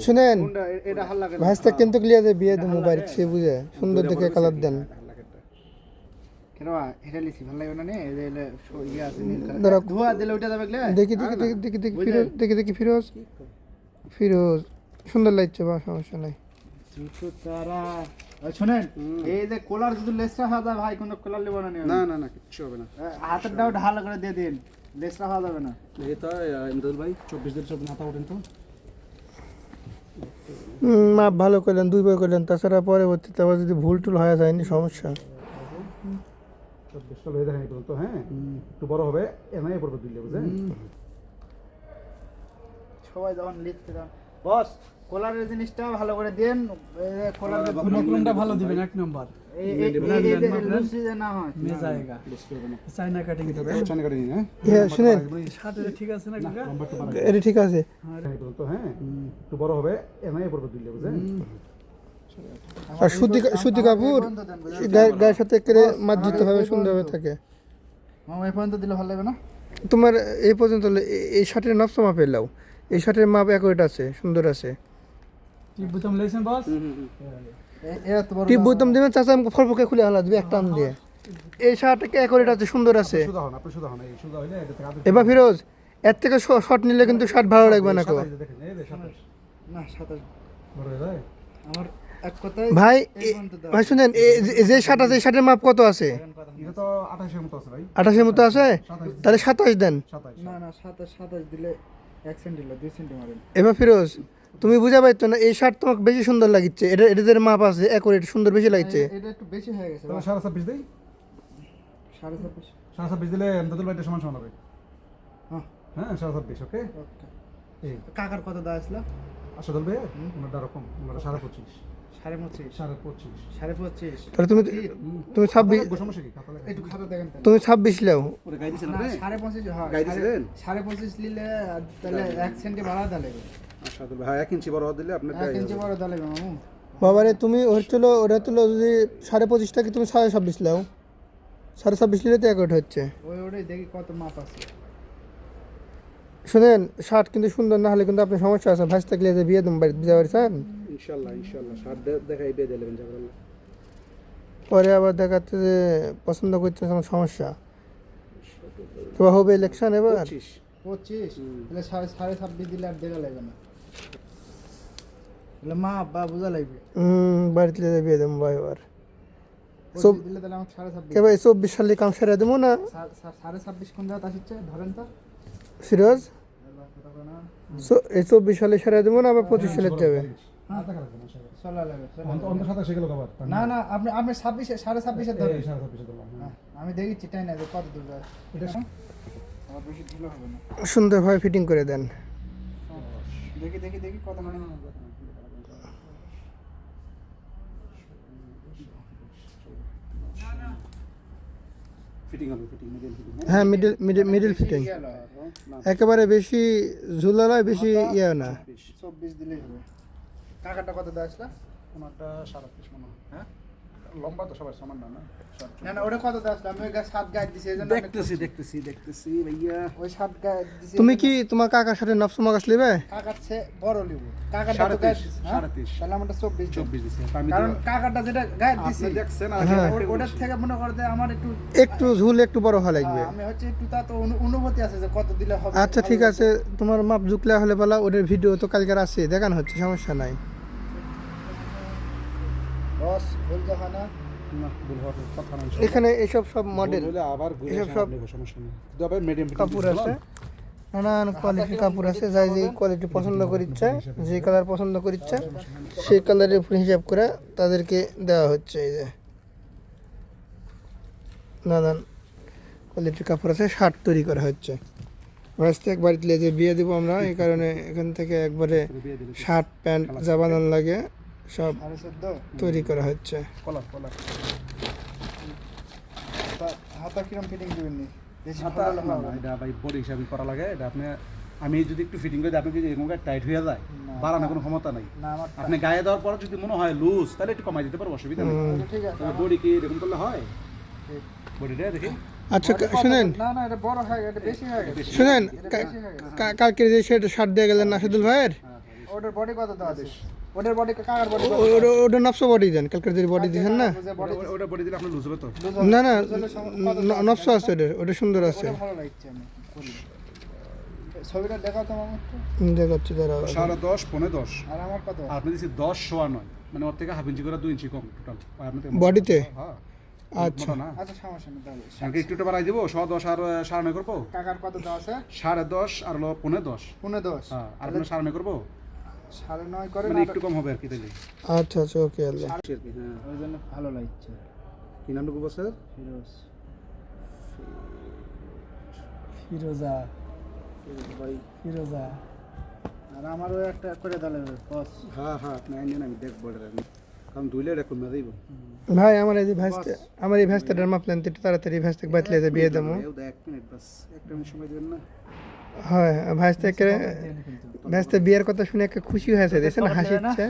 শুনেন ভাইসটা কিন্তু ক্লিয়ার বিয়ে দেবো বাড়ি সে বুঝে। সুন্দর দেখে কালার দেন। কেন এটা লিখি ভালো লাগে না নে? এই যে এলে সো- আছে নীল কালার। ধরো। ধোয়া দিলে ওইটা যাবে গলে দেখি দেখি দেখি দেখি দেখি ফিরোজ দেখি দেখি ফিরোজ। ফিরোজ সুন্দর লাগছে বা সমস্যা নাই। জুতো তারা আর শুনেন এই যে কোলার যদি লেসরা ভাই কোনো কোলার লিব না না না না কিচ্ছু হবে না। হাতের হাল করে দিয়ে দিন। লেসরা হওয়া যাবে না। এটা ইমদাদ ভাই চব্বিশ দিন চব্বিশ হাতা ওঠেন তো। মাপ ভালো করলেন দুইবার করলেন তাছাড়া পরবর্তীতে আবার যদি ভুল টুল হয়ে যায়নি সমস্যা। দেখেন হ্যাঁ একটু বড় হবে এমআই পড়বে সবাই যখন লিখতে যান বস কোলারের জিনিসটা ভালো করে দেন এই যে কোলার যে মকরমটা ভালো দিবেন। এক নম্বর। হয়। হ্যাঁ? হ্যাঁ ঠিক আছে হ্যাঁ। বড় হবে আর সুতি সুতি কাপড় গায়ে- গায়ের সাথে করে মার্জিত ভাবে সুন্দরভাবে থাকে। এই পর্যন্ত দিলে ভালো লাগবে না? তোমার এই পর্যন্ত এই শার্টের নকশা মাপের লাও। এই শার্টের মাপ অ্যাকুরেট আছে সুন্দর আছে। টিপ বুতাম লাইছেন বস এ- এ এত বড় টিপ বুতাম দেবে চাচা আমাকে ফলপকে খুলে হালা দিবে একটা আম দিয়ে। এই শার্ট অ্যাকুরেট আছে সুন্দর আছে? সুদা হন আপনি সুদা হন এই সুদা হইলে এটা থেকে আদর এবার ফিরোজ এর থেকে শর্ট নিলে কিন্তু শার্ট ভালো লাগবে না কেউ সাতাশ আমার ভাই। ভাই শুনেন যে- যে শার্ট আছে শার্টের মাপ কত আছে? আঠাশের মতো আছে তাহলে সাতাশ দেন। এবার ফিরোজ তুমি বুঝা পাইতো না এই শার্ট তোমাকে বেশি সুন্দর লাগিচ্ছে। এটা এটাদের মাপ আছে অ্যাকুরেট সুন্দর বেশি লাগছে। এটা একটু বেশি হয়ে গেছে তাহলে সাড়ে ছাব্বিশ দিই? সাড়ে ছাব্বিশ। সাড়ে ছাব্বিশ দিলে এমদাদুল ভাইটা সমান সমান হবে। হ্যাঁ। হ্যাঁ সাড়ে ছাব্বিশ ওকে? ওকে। এই। কাকার কত দেওয়া ছিল আসাদুল ভাই ওনারটা এরকম ওনারটা সাড়ে পঁচিশ। সাড়ে পঁচিশ। সাড়ে পঁচিশ। সাড়ে পঁচিশ। তাহলে তুমি তুমি ছাব্বিশ সমস্যা কি? একটু খাতা দেখেন তুমি ছাব্বিশ লাও। সাড়ে পঁচিশ হয়। সাড়ে- পঁচিশ নিলে আর তাহলে এক সেন্টি বাড়া দিলে আসাদুল ভাই হ্যাঁ এক ইঞ্চি বড় দিলে আপনার এক ইঞ্চি বড় দিলে মামু। বাবারে তুমি হচ্ছিল ওটা তুলো যদি সাড়ে পঁচিশ টাকা তুমি সাড়ে ছাব্বিশ লাও সাড়ে ছাব্বিশ নিলে তো অ্যাকুরেট হচ্ছে। ওই ওটাই দেখি কত মাপ আছে। শুনেন শার্ট কিন্তু সুন্দর না হলে কিন্তু আপনার সমস্যা আছে। ভাইস থাকলে যে বিয়ে দেবো বাড়ি বিয়ে বাড়ি চান ইনশাল্লাহ ইনশাল্লাহ সার দেখাই দিয়ে দিলেন যাবেন পরে আবার দেখাচ্ছে যে পছন্দ করতে আমার সমস্যা। তো হবে ইলেকশন এবার। পঁচিশ। পঁচিশ? তাহলে সাড়ে সাড়ে ছাব্বিশ দিলে আর দেখা লাগবে না। মা বা বোঝা লাগবে। হুম বাড়িতে যে বিয়ে দেবো ভাই এবার পঁচিশ দিলে তাহলে আমার সাড়ে ছাব্বিশ। কে ভাই চব্বিশ সালে কাম সেরে দেবো না? সা- সা- সাড়ে ছাব্বিশ কোন জায়গায় আসছে ধরেন তো। সিরাজ? এবার কথা কয় না। চো- এই চব্বিশ সালে সেরে দেবো না আবার পঁচিশ সালে যাবে। সাতাশে গেল আবার না না আপনি আপনি ছাব্বিশে সাড়ে ছাব্বিশে ধরেন। হ্যাঁ। হ্যাঁ, আমি দেখেছি তাই না কত দূর যায় এটা আমার বেশি ঢিলো হবে না। সুন্দরভাবে ফিটিং করে দেন। দেখি দেখি দেখি কত মানে ফিটিং হবে ফিটিং মিডিয়াম ফিটিং হ্যাঁ মিডিল মিডিল মিডিল ফিটিং একেবারে বেশি ঝুলালয় বেশি ইয়ে না। চব্বিশ দিলেই হবে। কাকাটা কত দেওয়া আসলা ওনারটা সাতাশ মনে হয় হ্যাঁ? লম্বা তো সবার সমান না না? না ওটা কত আসলা আমি ওই সাত গায়ে দিছি এই জন্য আমি- দেখতেছি দেখতেছি দেখতেছি ভাইয়া। ওই সাত গায়ে দিছি। তুমি কি তোমার কাকার সাথে নফস মাগাস লিবে? কাকার চেয়ে বড় সাড়ে দিছি, হ্যাঁ? সাড়ে। তাহলে চব্বিশ। চব্বিশ দিচ্ছে কারণ কাকাটা যেটা গায়ে দিছি আপনি দেখছেন আর হ্যাঁ। ওটার থেকে মনে করতে আমার একটু একটু ঝুল একটু বড় হওয়া লাগবে। আমি হচ্ছে একটু তা তো অনু- অনুভূতি আছে যে কত দিলে হবে। আচ্ছা ঠিক আছে। তোমার মাপ ঝুকলে হলে বলা ওদের ভিডিও তো কালকের আছে দেখানো হচ্ছে সমস্যা নাই। ভুল এখানে এসব সব মডেল আবার এসব সব কাপড় আছে। নানান কোয়ালিটির কাপড় আছে যাই যে কোয়ালিটি পছন্দ করিচ্ছে যে কালার পছন্দ করিচ্ছে সেই কালারের উপর হিসাব করে তাদেরকে দেওয়া হচ্ছে এই যে। নানান কোয়ালিটির কাপড় আছে শার্ট তৈরি করা হচ্ছে। ভাইস্তে এক বাড়িতে যে বিয়ে দিব আমরা এই কারণে এখান থেকে একবারে শার্ট প্যান্ট যা বানান লাগে। সব তৈরি করা হচ্ছে। কলার কলার হাতা কিরম ফিটিং দিবেন নি? বেশি হাতা ভালো না হবে না, এটা ভাই বডি হিসাবে করা লাগে এটা আপনি আমি যদি একটু ফিটিং করে আপনি যদি এরকম টাইট হয়ে যায়। বাড়ানোর কোনো ক্ষমতা নাই। আপনি গায়ে দেওয়ার পর যদি মনে হয় লুজ তাহলে একটু কমাই দিতে পারব অসুবিধা নেই। ঠিক আছে বডি কি এরকম করলে হয়? বডিটা দেখি। আচ্ছা শুনেন। না না এটা বড় হয়ে গেছে বেশি হয়ে গেছে। শুনেন এটা কা- বেশি হয়ে গেছে। কা- কালকে যে সেটা শার্ট দিয়ে গেলেন নাসিদুল ভাইয়ের? ওটার বডি কত দেওয়া আছে? ওটার বডি কাকার বডি ওটা ওটা নকশো বডি দেন কালকের যে বডি দিয়েছেন না? ওটা- ওটা বডি দিলে আপনার লুজ হবে তো? না না আছে ওটার ওটা সুন্দর আছে। ভালো লাগছে আমি ছবিটা দেখাও তো আমার দেখাচ্ছি দাঁড়াও। সাড়ে দশ পনেরো দশ। আর আমার কত? আপনি দিচ্ছি দশ সোয়া নয়। মানে ওর থেকে হাফ ইঞ্চি করে দুই ইঞ্চি কম টোটাল আপনি। বডিতে হ্যাঁ। আচ্ছা। না। আচ্ছা সমস্যা নেই তাহলে আমাকে একটু একটু বাড়াই দেবো সোয়া দশ আর আহ, সাড়ে নয় করব? কাকার কত সাড়ে দশ আর হলো পনেরো দশ। পনেরো দশ। হ্যাঁ। আর সাড়ে নয় করব? সাড়ে নয় করে মানে একটু কম হবে আর কি তাইলে? আচ্ছা আচ্ছা ওকে আল্লাহ। আর কি হ্যাঁ। ওই জন্য ভালো লাগছে। কি নাম স্যার ফিরোজ। ফিরোজা। ভাই। ফিরোজা। আর আমারও একটা করে দিলে বস। হ্যাঁ হ্যাঁ আপনি আমি দেখব আমি কারণ দুইলে এটা কমে দিব ভাই আমার এই যে ভ্যাসটা আমার এই ভ্যাসটার মাপলেন তো একটু তাড়াতাড়ি ভ্যাস থেকে বাতলে বিয়ে দেবো। এক মিনিট বাস। একটা মিনিট সময় দেবেন না। হয় বিয়ের কথা শুনে একটা খুশি হয়েছে দেখছেন হাসিচ্ছে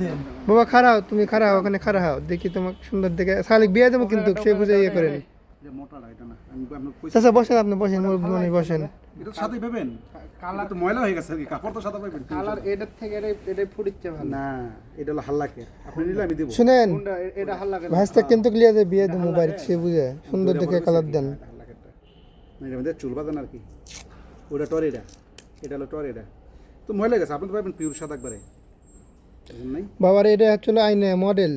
দেন বাবা খারাও তুমি খারাও ওখানে খারা হও দেখি তোমাকে সুন্দর দেখে। শালিক বিয়ে দেবো কিন্তু সে বুঝে ইয়ে করেন। এটা এটা চাচা বসেন আপনি বসেন মুরব্বী বসেন। এটা সাদাই পাবেন। কালার তো ময়লা হয়ে গেছে কাপড় তো সাদা পাবেন। কালার এটার থেকে এটাই ফুটিচ্ছে ভালো। না এটা হলো হাল্লাকে। আপনি নিলে আমি দেবো। শুনেন এটা ভ্যাসটা কিন্তু ক্লিয়ার যে বিয়ে দেবো বাড়িতে সে বুঝে। সুন্দর দেখে কালার দেন। মধ্যে চুল বাঁধান আর কি। ওটা টরেডা এটা। হলো টরেডা তো ময়লা গেছে আপনি তো পাবেন পিওর সাদা একবারে। নাই। বাবার এটা হচ্ছে আইনে মডেল